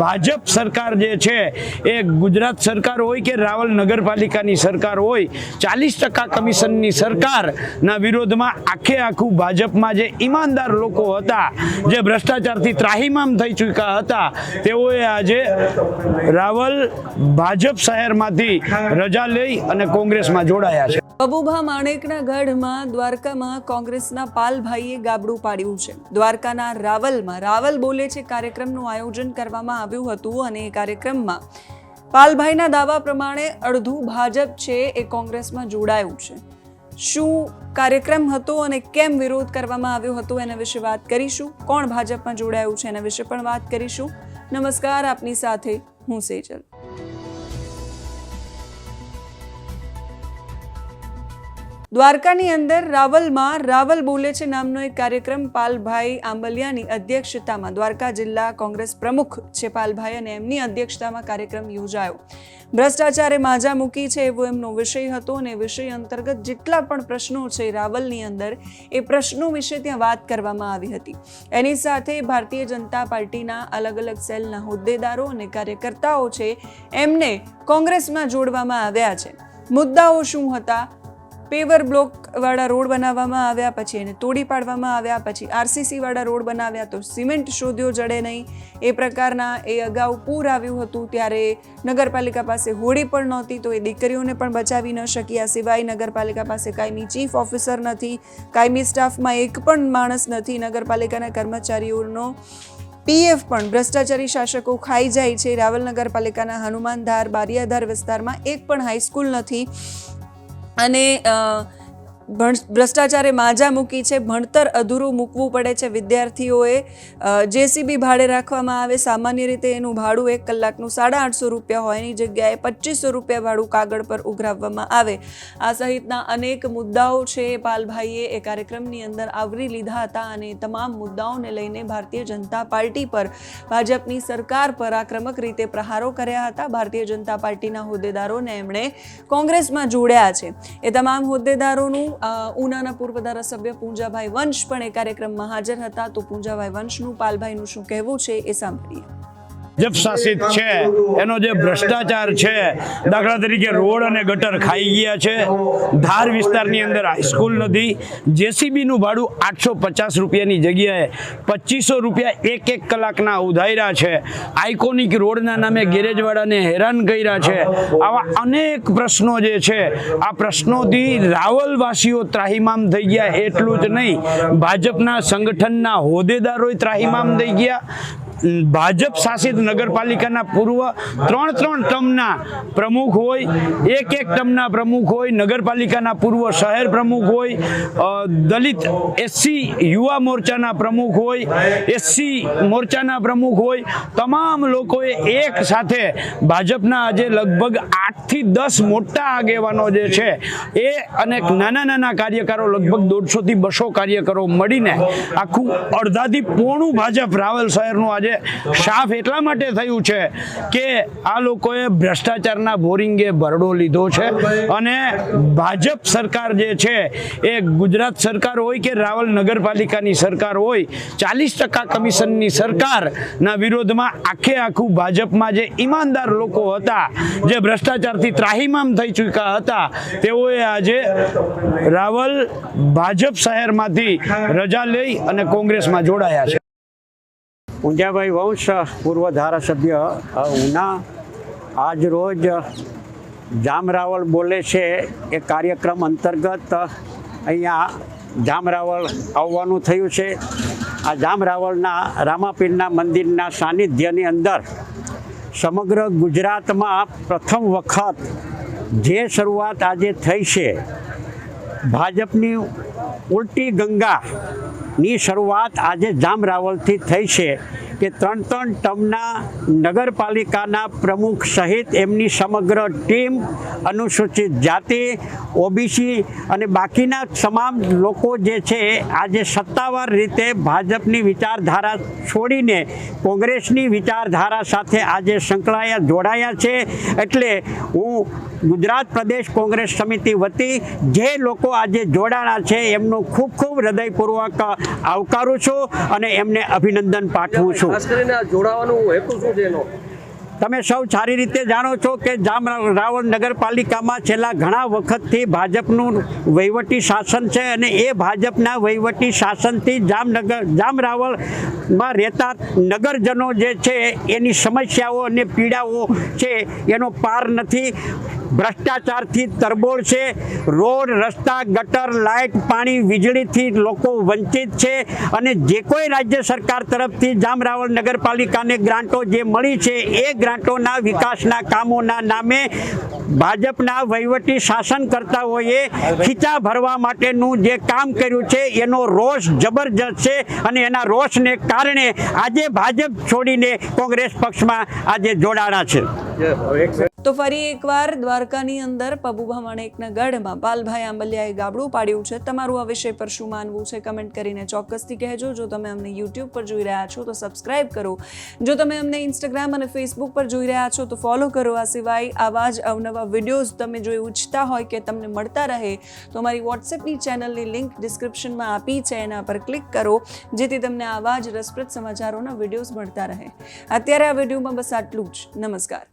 ભાજપ સરકાર જે છે, એ ગુજરાત સરકાર હોય કે રાવલ નગરપાલિકાની સરકાર હોય, ચાલીસ ટકા કમિશનની સરકારના વિરોધમાં આખે આખું ભાજપમાં જે ઈમાનદાર લોકો હતા, જે ભ્રષ્ટાચારથી ત્રાહિમામ થઈ ચૂક્યા હતા, તેઓએ આજે રાવલ ભાજપ શહેરમાંથી રજા લઈ અને કોંગ્રેસમાં જોડાયા છે. બબુભા માણેકના ગઢમાં દ્વારકામાં કોંગ્રેસના પાલભાઈએ ગાબડું પાડ્યું છે. દ્વારકાના રાવલમાં, રાવલ બોલે છે, કાર્યક્રમનું આયોજન કરવામાં આવ્યું હતું અને એ કાર્યક્રમમાં પાલભાઈના દાવા પ્રમાણે અડધું ભાજપ છે એ કોંગ્રેસમાં જોડાયું છે. શું કાર્યક્રમ હતો અને કેમ વિરોધ કરવામાં આવ્યો હતો એના વિશે વાત કરીશું. કોણ ભાજપમાં જોડાયું છે એના વિશે પણ વાત કરીશું. નમસ્કાર, આપની સાથે હું સેજલ. દ્વારકાની અંદર રાવલમાં રાવલ બોલે છે નામનો એક કાર્યક્રમ. પાલભાઈ આંબલિયાની અધ્યક્ષતામાં દ્વારકા જિલ્લા કોંગ્રેસ પ્રમુખ છે પાલભાઈ અને એમની અધ્યક્ષતામાં કાર્યક્રમ યોજાયો. ભ્રષ્ટાચારે માજા મૂકી છે એવો એમનો વિષય હતો અને વિષય અંતર્ગત જેટલા પણ પ્રશ્નો છે રાવલની અંદર, એ પ્રશ્નો વિશે ત્યાં વાત કરવામાં આવી હતી. એની સાથે ભારતીય જનતા પાર્ટીના અલગ અલગ સેલના હોદ્દેદારો અને કાર્યકર્તાઓ છે એમને કોંગ્રેસમાં જોડવામાં આવ્યા છે. મુદ્દાઓ શું હતા? પેવર બ્લોક વાળા રોડ બનાવવામાં આવ્યા પછી એને તોડી પાડવામાં આવ્યા પછી આરસીસી વાળા રોડ બનાવ્યા તો સિમેન્ટ શોધ્યો જડે નહીં. એ પ્રકારના એ અગાઉ પૂર આવ્યું હતું ત્યારે નગરપાલિકા પાસે હોડી પણ નહોતી તો એ દીકરીઓને પણ બચાવી ન શકી આ સિવાય નગરપાલિકા પાસે કાયમી ચીફ ઓફિસર નથી, કાયમી સ્ટાફમાં એક પણ માણસ નથી. નગરપાલિકાના કર્મચારીઓનો પીએફ પણ ભ્રષ્ટાચારી શાસકો ખાઈ જાય છે. રાવલ નગરપાલિકાના હનુમાનધાર, બારિયાધાર વિસ્તારમાં એક પણ હાઈસ્કૂલ નથી. અને ભ્રષ્ટાચારે માજા મૂકી છે, ભણતર અધૂરું મૂકવું પડે છે વિદ્યાર્થીઓએ. જેસીબી ભાડે રાખવામાં આવે, સામાન્ય રીતે એનું ભાડું એક કલાકનું સાડા આઠસો રૂપિયા હોય, એની જગ્યાએ પચીસો રૂપિયા ભાડું કાગળ પર ઉઘરાવવામાં આવે. આ સહિતના અનેક મુદ્દાઓ છે પાલભાઈએ એ કાર્યક્રમની અંદર આવરી લીધા હતા અને તમામ મુદ્દાઓને લઈને ભારતીય જનતા પાર્ટી પર, ભાજપની સરકાર પર આક્રમક રીતે પ્રહારો કર્યા હતા. ભારતીય જનતા પાર્ટીના હોદ્દેદારોને એમણે કોંગ્રેસમાં જોડ્યા છે. એ તમામ હોદ્દેદારોનું ઉનાના પૂર્વ ધારાસભ્ય પૂંજાભાઈ વંશ પણ એ કાર્યક્રમમાં હાજર હતા. તો પૂંજાભાઈ વંશનું, પાલભાઈનું શું કહેવું છે એ સાંભળીએ. શાસિત છે, એનો જે ભ્રષ્ટાચાર છે, દાખલા તરીકે રોડ અને ગટર ખાઈ ગયા છે. ધાર વિસ્તારની અંદર હાઈસ્કૂલ નથી. જેસીબીનું ભાડું આઠસો પચાસ રૂપિયાની જગ્યાએ પચીસો રૂપિયા એક એક કલાકના ઉધાર્યા છે. આઇકોનિક રોડના નામે ગેરેજવાળાને હેરાન કર્યા છે. આવા અનેક પ્રશ્નો જે છે, આ પ્રશ્નોથી રાવલવાસીઓ ત્રાહિમામ થઈ ગયા. એટલું જ નહીં, ભાજપના સંગઠનના હોદ્દેદારોય ત્રાહિમામ થઈ ગયા. ભાજપ શાસિત નગરપાલિકાના પૂર્વ ત્રણ ત્રણ ટર્મના પ્રમુખ હોય, એક એક ટર્મના પ્રમુખ હોય, નગરપાલિકાના પૂર્વ શહેર પ્રમુખ હોય દલિત એસસી યુવા મોરચાના પ્રમુખ હોય, એસસી મોરચાના પ્રમુખ હોય, તમામ લોકોએ એક સાથે ભાજપના આજે લગભગ આઠથી દસ મોટા આગેવાનો જે છે, એ અને નાના નાના કાર્યકરો, લગભગ દોઢસોથી બસો કાર્યકરો મળીને આખું અડધાથી પોણું ભાજપ રાવલ શહેરનું આજે સાફ એટલા માટે થયું છે કે આ લોકોએ ભ્રષ્ટાચારના બોરિંગે ભરડો લીધો છે અને ભાજપ સરકાર જે છે, એ ગુજરાત સરકાર હોય કે રાવલ નગરપાલિકાની સરકાર હોય, ચાલીસ ટકા કમિશનની સરકારના વિરોધમાં આખે આખું ભાજપમાં જે ઈમાનદાર લોકો હતા, જે ભ્રષ્ટાચારથી ત્રાહિમામ થઈ ચૂક્યા હતા, તેઓએ આજે રાવલ ભાજપ શહેરમાંથી રજા લઈ અને કોંગ્રેસમાં જોડાયા છે. પૂંજાભાઈ વંશ, પૂર્વ ધારાસભ્ય ઉના. આજ રોજ જામરાવળ બોલે છે એ કાર્યક્રમ અંતર્ગત અહીંયા જામરાવળ આવવાનું થયું છે. આ જામરાવળના રામાપીરના મંદિરના સાનિધ્યની અંદર સમગ્ર ગુજરાતમાં પ્રથમ વખત જે શરૂઆત આજે થઈ છે, ભાજપની ઉલટી ગંગાની શરૂઆત આજે જામ રાવલથી થઈ છે કે ત્રણ ત્રણ ટર્મના નગરપાલિકાના પ્રમુખ સહિત એમની સમગ્ર ટીમ, અનુસૂચિત જાતિ, ઓબીસી અને બાકીના તમામ લોકો જે છે આજે સત્તાવાર રીતે ભાજપની વિચારધારા છોડીને કોંગ્રેસની વિચારધારા સાથે આજે સંકળાયા, જોડાયા છે. એટલે હું ગુજરાત પ્રદેશ કોંગ્રેસ સમિતિ વતી જે લોકો આજે જોડાણા છે એમનું ખૂબ ખૂબ હૃદયપૂર્વક આવકારું છું અને એમને અભિનંદન પાઠવું છું. ખાસ કરીને આ જોડાવાનું હેતુ શું છે એનો? તમે સૌ સારી રીતે જાણો છો કે જામ રાવળ નગરપાલિકામાં છેલ્લા ઘણા વખતથી ભાજપનું વહીવટી શાસન છે અને એ ભાજપના વહીવટી શાસનથી જામનગર જામ રાવળમાં રહેતા નગરજનો જે છે એની સમસ્યાઓ અને પીડાઓ છે એનો પાર નથી. ભ્રષ્ટાચારથી તરબોળ છે. રોડ, રસ્તા, ગટર, લાઇટ, પાણી, વીજળીથી લોકો વંચિત છે. અને જે કોઈ રાજ્ય સરકાર તરફથી જામરાવળ નગરપાલિકાને ગ્રાન્ટો જે મળી છે એ ગ્રાન્ટોના વિકાસના કામોના નામે ભાજપના વહીવટી શાસન કરતાઓએ ખીચા ભરવા માટેનું જે કામ કર્યું છે એનો રોષ જબરજસ્ત છે. અને એના રોષને કારણે આજે ભાજપ છોડીને કોંગ્રેસ પક્ષમાં આજે જોડાણા છે. તો ફરી એકવાર દ્વારકાની અંદર પબુભા માણેકના ગઢમાં પાલભાઈ આંબલિયાએ ગાબડું પાડ્યું છે. તમારું આ વિષય પર શું માનવું છે? કમેન્ટ કરીને ચોક્કસથી કહેજો. જો તમે અમને યુટ્યુબ પર જોઈ રહ્યા છો તો સબસ્ક્રાઇબ કરો. જો તમે અમને ઇન્સ્ટાગ્રામ અને ફેસબુક પર જોઈ રહ્યા છો તો ફોલો કરો. આ સિવાય આવા જ અવનવા વિડીયોઝ તમે જો ઈચ્છતા હોય કે તમને મળતા રહે તો અમારી વોટ્સએપની ચેનલની લિંક ડિસ્ક્રિપ્શનમાં આપી છે. એના પર ક્લિક કરો, જેથી તમને આવા જ રસપ્રદ સમાચારોના વિડીયોઝ મળતા રહે. અત્યારે આ વિડીયોમાં બસ આટલું જ. નમસ્કાર.